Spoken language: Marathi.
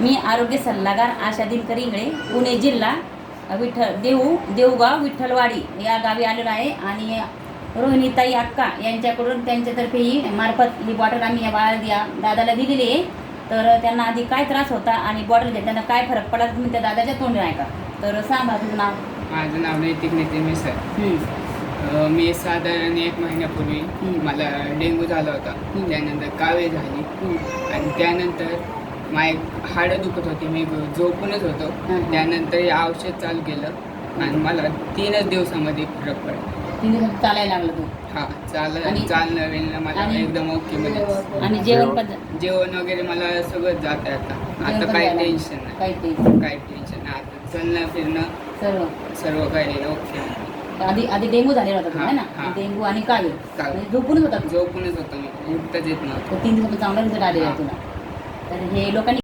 मी आरोग्य सल्लागार आशा दिनकर इंगळे पुणे जिल्हा विठ्ठल देऊ देऊगाव विठ्ठलवाडी या गावी आलेलो आहे. आणि रोहिणीताई अक्का यांच्याकडून त्यांच्यातर्फे ही मार्फत ही बॉटल आम्ही या बाळा या दादाला दिलेली आहे. तर त्यांना आधी काय त्रास होता आणि बॉटल घेताना काय फरक पडला तुम्ही त्या दादाच्या तोंडी आहे का तर सांगा तुझं नाव. माझं नाव नैतिक नितीन मिसळ. मी साधारण एक महिन्यापूर्वी. मला डेंग्यू झाला होता. त्यानंतर कावीळ झाली. आणि त्यानंतर माय हाडं दुखत होती मी झोपूनच होतो. त्यानंतर हे औषध चालू केलं आणि मला तीनच दिवसामध्ये फरक पडला. चालायला लागलं तू? हा आणि- चालणं वेळणं मला आणि- एकदम ओके आणि जेवण पद्धत जेवण वगैरे मला सगळं जात आहे आता. जेवण आता पण काही टेन्शन नाही. काही ते काही टेन्शन नाही. आता चलणं फिरणं सर्व. सर्व काही ओके आधी आधी डेंग्यू झालेला होता हा, है ना? हा. डेंग्यू आणि कावीळ. म्हणजे झोपूनच होता तू? झोपूनच होतो मी. उठताच येत नव्हतं. तर तीन दिवसात चांगला रिझल्ट आलेला आहे. तुला. तर हे लोकांनी